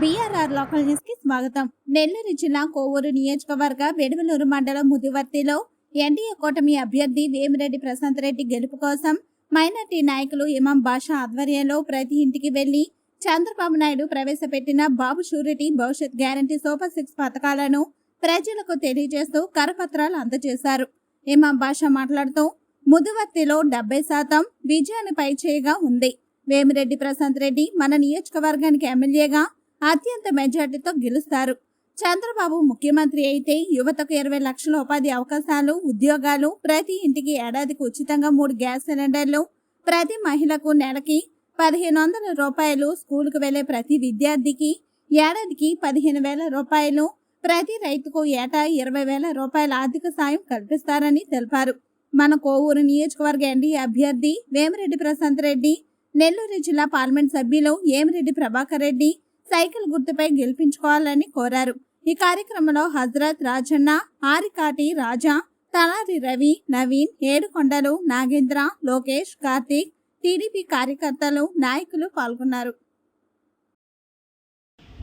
BRR local న్యూస్కి స్వాగతం. నెల్లూరు జిల్లా కోవూరు నియోజకవర్గ వెడవలూరు మండలం ముదివర్తిలో ఎన్డీఏ కూటమి అభ్యర్థి వేమిరెడ్డి ప్రశాంత్ రెడ్డి గెలుపు కోసం మైనార్టీ నాయకులు ఇమాం బాషా ఆధ్వర్యంలో ప్రతి ఇంటికి వెళ్ళి చంద్రబాబు నాయుడు ప్రవేశపెట్టిన బాబు షూరిటీ భవిష్యత్ గ్యారంటీ సూపర్ సిక్స్ పథకాలను ప్రజలకు తెలియజేస్తూ కరపత్రాలు అందజేశారు. ఇమాం బాషా మాట్లాడుతూ ముదువర్తిలో డెబ్బై శాతం విజయాన్ని పైచేయగా ఉంది. వేమిరెడ్డి ప్రశాంత్ రెడ్డి మన నియోజకవర్గానికి ఎమ్మెల్యేగా అత్యంత మెజార్టీతో గెలుస్తారు. చంద్రబాబు ముఖ్యమంత్రి అయితే యువతకు ఇరవై లక్షల ఉపాధి అవకాశాలు ఉద్యోగాలు ప్రతి ఇంటికి ఏడాదికి ఉచితంగా మూడు గ్యాస్ సిలిండర్లు ప్రతి మహిళకు నెలకి పదిహేను వందల రూపాయలు స్కూలుకు వెళ్ళే ప్రతి విద్యార్థికి ఏడాదికి పదిహేను వేల రూపాయలు ప్రతి రైతుకు ఏటా ఇరవై వేల రూపాయల ఆర్థిక సాయం కల్పిస్తారని తెలిపారు. మన కోవూరు నియోజకవర్గ ఎన్డీఏ అభ్యర్థి వేమిరెడ్డి ప్రశాంత్ రెడ్డి నెల్లూరు జిల్లా పార్లమెంట్ సభ్యులు ఏమిరెడ్డి ప్రభాకర్ రెడ్డి సైకిల్ గుర్తుపై గెలిపించుకోవాలని కోరారు. ఈ కార్యక్రమంలో హజరత్ రాజన్న ఆరికాటి రాజా తలారి రవి నవీన్ ఏడుకొండలు నాగేంద్ర లోకేష్ కార్తీక్ టీడీపీ కార్యకర్తలు నాయకులు పాల్గొన్నారు.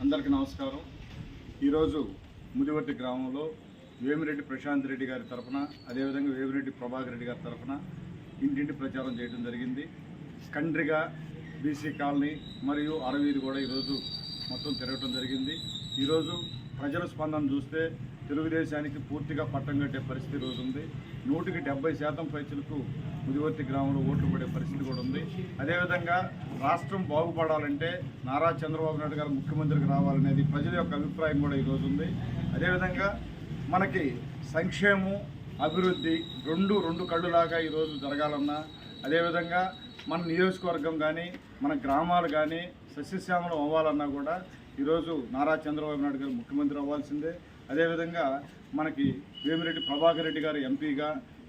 అందరికీ నమస్కారం. ఈరోజు ముదివర్తి గ్రామంలో వేమిరెడ్డి ప్రశాంత్ రెడ్డి గారి తరఫున అదేవిధంగా వేమిరెడ్డి ప్రభాకర్ రెడ్డి గారి తరఫున ఇంటింటి ప్రచారం చేయడం జరిగింది. కండ్రిగా బీసీ కాలనీ మరియు అరవీది కూడా ఈరోజు మొత్తం తిరగటం జరిగింది. ఈరోజు ప్రజల స్పందన చూస్తే తెలుగుదేశానికి పూర్తిగా పట్టం కట్టే పరిస్థితి ఈరోజు ఉంది. నూటికి డెబ్బై శాతం పైచులకు ముదివర్తి గ్రామంలో ఓట్లు పడే పరిస్థితి కూడా ఉంది. అదేవిధంగా రాష్ట్రం బాగుపడాలంటే నారా చంద్రబాబు నాయుడు గారు ముఖ్యమంత్రికి రావాలనేది ప్రజల యొక్క అభిప్రాయం కూడా ఈరోజు ఉంది. అదేవిధంగా మనకి సంక్షేమం అభివృద్ధి రెండు రెండు కళ్ళులాగా ఈరోజు జరగాలన్నా అదేవిధంగా మన నియోజకవర్గం కానీ మన గ్రామాలు కానీ సస్యశ్యామలం అవ్వాలన్నా కూడా ఈరోజు నారా చంద్రబాబు నాయుడు గారు ముఖ్యమంత్రి అవ్వాల్సిందే. అదేవిధంగా మనకి వేమిరెడ్డి ప్రభాకర్ రెడ్డి గారు ఎంపీగా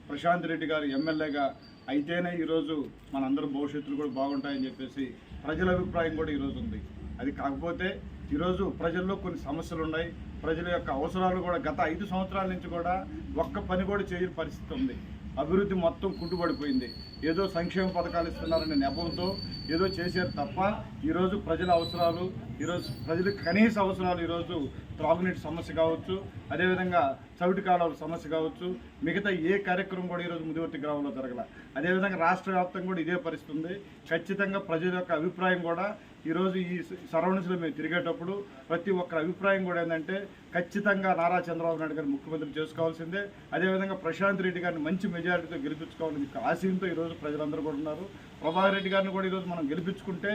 ప్రశాంత్ రెడ్డి గారు ఎమ్మెల్యేగా అయితేనే ఈరోజు మనందరం భవిష్యత్తులు కూడా బాగుంటాయని చెప్పేసి ప్రజల అభిప్రాయం కూడా ఈరోజు ఉంది. అది కాకపోతే ఈరోజు ప్రజల్లో కొన్ని సమస్యలు ఉన్నాయి. ప్రజల యొక్క అవసరాలు కూడా గత ఐదు సంవత్సరాల నుంచి కూడా ఒక్క పని కూడా చేయని పరిస్థితి ఉంది. అభివృద్ధి మొత్తం కుంటుపడిపోయింది ఏదో సంక్షేమ పథకాలు ఇస్తున్నారనే నెపంతో ఏదో చేశారు తప్ప ఈరోజు ప్రజల అవసరాలు ఈరోజు ప్రజల కనీస అవసరాలు ఈరోజు త్రాగునీటి సమస్య కావచ్చు అదేవిధంగా చవిటి కాలువల సమస్య కావచ్చు మిగతా ఏ కార్యక్రమం కూడా ఈరోజు ముదివర్తి గ్రామంలో జరగల. అదేవిధంగా రాష్ట్ర వ్యాప్తంగా కూడా ఇదే పరిస్థితి ఉంది ఖచ్చితంగా ప్రజల యొక్క అభిప్రాయం కూడా ఈరోజు ఈ సరౌండింగ్స్లో మేము తిరిగేటప్పుడు ప్రతి ఒక్కరి అభిప్రాయం కూడా ఏంటంటే ఖచ్చితంగా నారా చంద్రబాబు నాయుడు గారిని ముఖ్యమంత్రి చేసుకోవాల్సిందే. అదేవిధంగా ప్రశాంత్ రెడ్డి గారిని మంచి మెజారిటీతో గెలిపించుకోవాలని ఆశయంతో ఈరోజు ప్రజలందరూ కూడా ఉన్నారు. ప్రభాకర్ రెడ్డి గారిని కూడా ఈరోజు మనం గెలిపించుకుంటే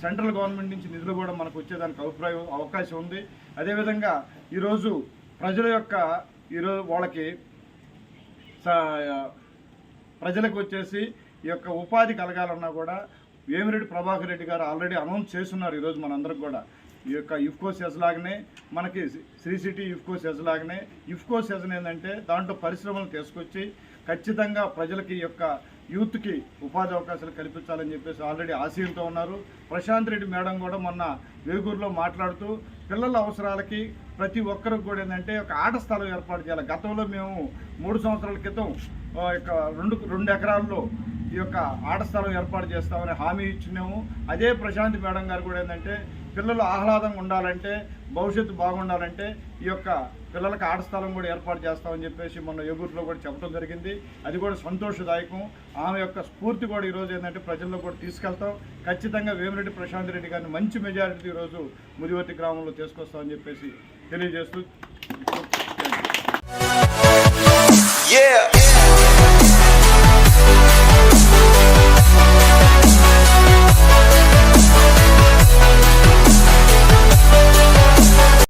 సెంట్రల్ గవర్నమెంట్ నుంచి నిధులు కూడా మనకు వచ్చేదానికి అభిప్రాయం అవకాశం ఉంది. అదేవిధంగా ఈరోజు ప్రజల యొక్క ఈరోజు వాళ్ళకి స- ప్రజలకు వచ్చేసి ఈ యొక్క ఉపాధి కలగాలన్నా కూడా వేమిరెడ్డి ప్రభాకర్ రెడ్డి గారు ఆల్రెడీ అనౌన్స్ చేస్తున్నారు ఈరోజు మనందరికి కూడా. ఈ యొక్క ఇఫ్కో సెజ్ లాగానే మనకి శ్రీ సిటీ ఇఫ్కో సెజ్ లాగానే ఇఫ్కో సెజ్ ఏంటంటే దాంట్లో పరిశ్రమలు తీసుకొచ్చి ఖచ్చితంగా ప్రజలకి యొక్క యూత్కి ఉపాధి అవకాశాలు కల్పించాలని చెప్పేసి ఆల్రెడీ ఆశయంతో ఉన్నారు. ప్రశాంత్ రెడ్డి మేడం కూడా మొన్న వేగూరులో మాట్లాడుతూ పిల్లల అవసరాలకి ప్రతి ఒక్కరికి కూడా ఏంటంటే ఒక ఆట స్థలం ఏర్పాటు చేయాలి. గతంలో మేము మూడు సంవత్సరాల క్రితం యొక్క రెండు రెండు ఎకరాల్లో ఈ యొక్క ఆట స్థలం ఏర్పాటు చేస్తామని హామీ ఇచ్చినాము అదే ప్రశాంత్ మేడం గారు కూడా ఏంటంటే పిల్లలు ఆహ్లాదంగా ఉండాలంటే భవిష్యత్తు బాగుండాలంటే ఈ యొక్క పిల్లలకు ఆట స్థలం కూడా ఏర్పాటు చేస్తామని చెప్పేసి మొన్న ఎగురులో కూడా చెప్పడం జరిగింది. అది కూడా సంతోషదాయకం. ఆమె యొక్క స్ఫూర్తి కూడా ఈరోజు ఏంటంటే ప్రజల్లో కూడా తీసుకెళ్తాం. ఖచ్చితంగా వేమిరెడ్డి ప్రశాంత్ రెడ్డి గారిని మంచి మెజారిటీ ఈరోజు ముదివర్తి గ్రామంలో తీసుకొస్తామని చెప్పేసి తెలియజేస్తూ Yeah.